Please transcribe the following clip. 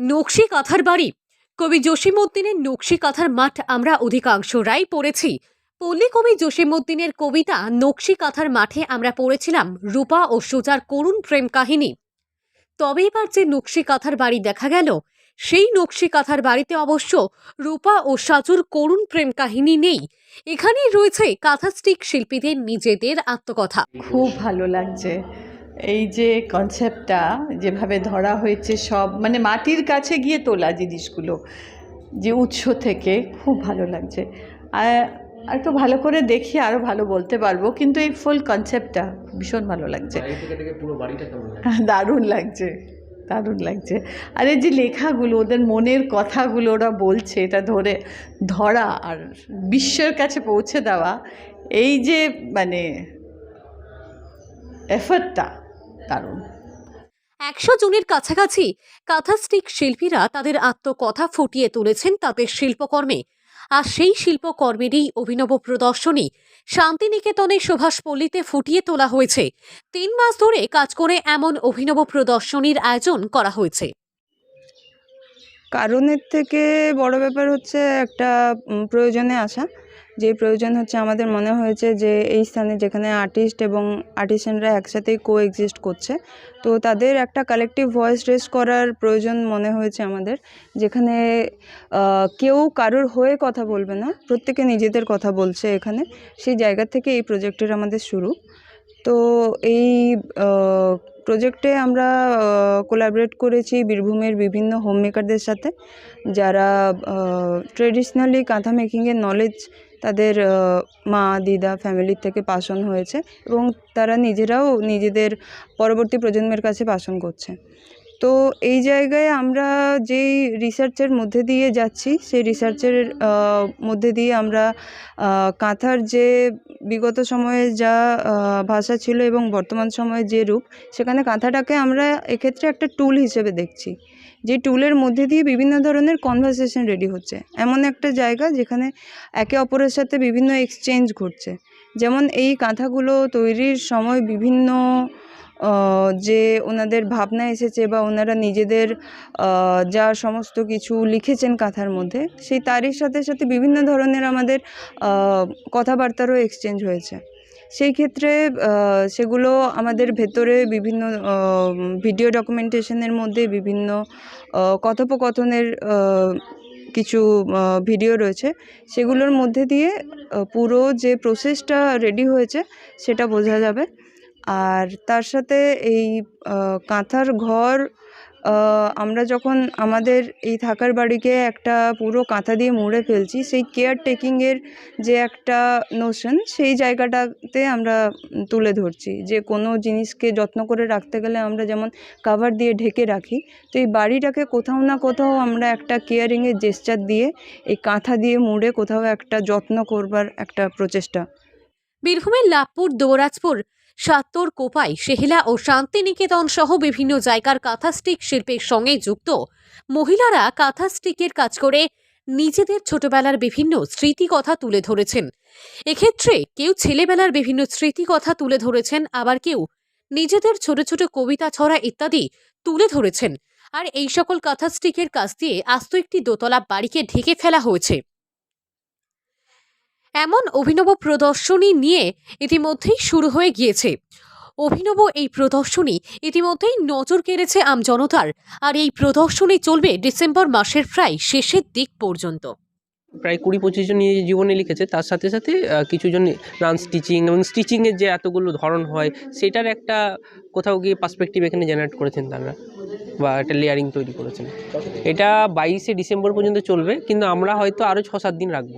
নকশি কাঁথার বাড়ি। কবি জসিমউদ্দিনের নকশি কাঁথার মাঠ আমরা অধিকাংশরাই পড়েছি। পল্লী কবি জসিমউদ্দিনের কবিতা নকশি কাঁথার মাঠে আমরা পড়েছিলাম রূপা ও সুজার করুণ প্রেম কাহিনী। তবে এবার যে নকশি কাঁথার বাড়ি দেখা গেল, সেই নকশি কাঁথার বাড়িতে অবশ্য রূপা ও সাজুর করুণ প্রেম কাহিনী নেই। এখানেই রয়েছে কাঁথাস্টিক শিল্পীদের নিজেদের আত্মকথা। খুব ভালো লাগছে। এই যে কনসেপ্টটা যেভাবে ধরা হয়েছে সব মানে মাটির কাছে গিয়ে তোলা জিনিসগুলো যে উৎস থেকে খুব ভালো লাগছে। আর একটু ভালো করে দেখি আরও ভালো বলতে পারব কিন্তু এই ফুল কনসেপ্টটা ভীষণ ভালো লাগছে। দারুণ লাগছে দারুণ লাগছে। আর এই যে লেখাগুলো ওদের মনের কথাগুলো ওরা বলছে এটা ধরে ধরা আর বিশ্বের কাছে পৌঁছে দেওয়া এই যে মানে এফর্টটা দারুণ একশো জনের কাছাকাছি কাথাস্টিক শিল্পীরা তাদের আত্মকথা ফুটিয়ে তুলেছেন তাদের শিল্পকর্মে। আর সেই শিল্পকর্মেরই অভিনব প্রদর্শনী শান্তিনিকেতনে সুভাষ পল্লীতে ফুটিয়ে তোলা হয়েছে। তিন মাস ধরে কাজ করে এমন অভিনব প্রদর্শনীর আয়োজন করা হয়েছে। কারণের থেকে বড় ব্যাপার হচ্ছে একটা প্রয়োজনে আসা। যে প্রয়োজন হচ্ছে আমাদের মনে হয়েছে যে এই স্থানে যেখানে আর্টিস্ট এবং আর্টিস্যানরা একসাথেই কো এক্সিস্ট করছে, তো তাদের একটা কালেকটিভ ভয়েস রেস করার প্রয়োজন মনে হয়েছে আমাদের। যেখানে কেউ কারোর হয়ে কথা বলবে না, প্রত্যেকে নিজেদের কথা বলছে এখানে। সেই জায়গা থেকে এই প্রজেক্টের আমাদের শুরু। তো এই প্রজেক্টে আমরা কোলাবরেট করেছি বীরভূমের বিভিন্ন হোম মেকারদের সাথে, যারা ট্রেডিশনালি কাঁথা মেকিংয়ের নলেজ তাদের মা, দিদা ফ্যামিলির থেকে পাশন হয়েছে এবং তারা নিজেরাও নিজেদের পরবর্তী প্রজন্মের কাছে পাস অন করছে। তো এই জায়গায় আমরা যেই রিসার্চের মধ্যে দিয়ে যাচ্ছি, সেই রিসার্চের মধ্যে দিয়ে আমরা কাঁথার যে বিগত সময়ে যা ভাষা ছিল এবং বর্তমান সময়ে যে রূপ, সেখানে কাঁথাটাকে আমরা এক্ষেত্রে একটা টুল হিসেবে দেখছি। যে টুলের মধ্যে দিয়ে বিভিন্ন ধরনের কনভারসেশন রেডি হচ্ছে। এমন একটা জায়গা যেখানে একে অপরের সাথে বিভিন্ন এক্সচেঞ্জ ঘটছে। যেমন এই কাঁথাগুলো তৈরির সময় বিভিন্ন যে ওনাদের ভাবনা এসেছে বা ওনারা নিজেদের যা সমস্ত কিছু লিখেছেন কাঁথার মধ্যে, সেই তারই সাথে সাথে বিভিন্ন ধরনের আমাদের কথাবার্তারও এক্সচেঞ্জ হয়েছে। সেই ক্ষেত্রে সেগুলো আমাদের ভেতরে বিভিন্ন ভিডিও ডকুমেন্টেশনের মধ্যে বিভিন্ন কথোপকথনের কিছু ভিডিও রয়েছে, সেগুলোর মধ্যে দিয়ে পুরো যে প্রসেসটা রেডি হয়েছে, সেটা বোঝা যাবে। আর তার সাথে এই কাঁথার ঘর আমরা যখন আমাদের এই থাকার বাড়িকে একটা পুরো কাঁথা দিয়ে মুড়ে ফেলছি, সেই কেয়ার টেকিংয়ের যে একটা নোশন সেই জায়গাটাতে আমরা তুলে ধরছি। যে কোনো জিনিসকে যত্ন করে রাখতে গেলে আমরা যেমন কাভার দিয়ে ঢেকে রাখি, তো এই বাড়িটাকে কোথাও না কোথাও আমরা একটা কেয়ারিংয়ের জেস্চার দিয়ে, এই কাঁথা দিয়ে মুড়ে কোথাও একটা যত্ন করবার একটা প্রচেষ্টা। বীরভূমের লাভপুর দৌরাজপুর সাত্তর কোপাই সেহেলা ও শান্তিনিকেতন সহ বিভিন্ন জায়গার কাঁথাস্টিক শিল্পের সঙ্গে যুক্ত। মহিলারা কাঁথাস্টিকের কাজ করে নিজেদের ছোটবেলার বিভিন্ন স্মৃতিকথা তুলে ধরেছেন। এক্ষেত্রে কেউ ছেলেবেলার বিভিন্ন স্মৃতিকথা তুলে ধরেছেন, আবার কেউ নিজেদের ছোট ছোট কবিতা, ছড়া ইত্যাদি তুলে ধরেছেন। আর এই সকল কাঁথাস্টিকের কাজ দিয়ে আস্ত একটি দোতলা বাড়িকে ঢেকে ফেলা হয়েছে। এমন অভিনব প্রদর্শনী নিয়ে ইতিমধ্যেই শুরু হয়ে গিয়েছে। অভিনব এই প্রদর্শনী ইতিমধ্যেই নজর কেড়েছে আমজনতার আর এই প্রদর্শনী চলবে ডিসেম্বর মাসের প্রায় শেষের দিক পর্যন্ত। প্রায় কুড়ি পঁচিশ জন নিজের জীবনে লিখেছে, তার সাথে সাথে কিছুজন রান স্টিচিং এবং স্টিচিংয়ের যে এতগুলো ধরন হয়, সেটার একটা কোথাও গিয়ে পার্সপেক্টিভ এখানে জেনারেট করেছেন তারা, বা একটা লেয়ারিং তৈরি করেছেন। এটা বাইশে ডিসেম্বর পর্যন্ত চলবে, কিন্তু আমরা হয়তো আরও ছ সাত দিন রাখব।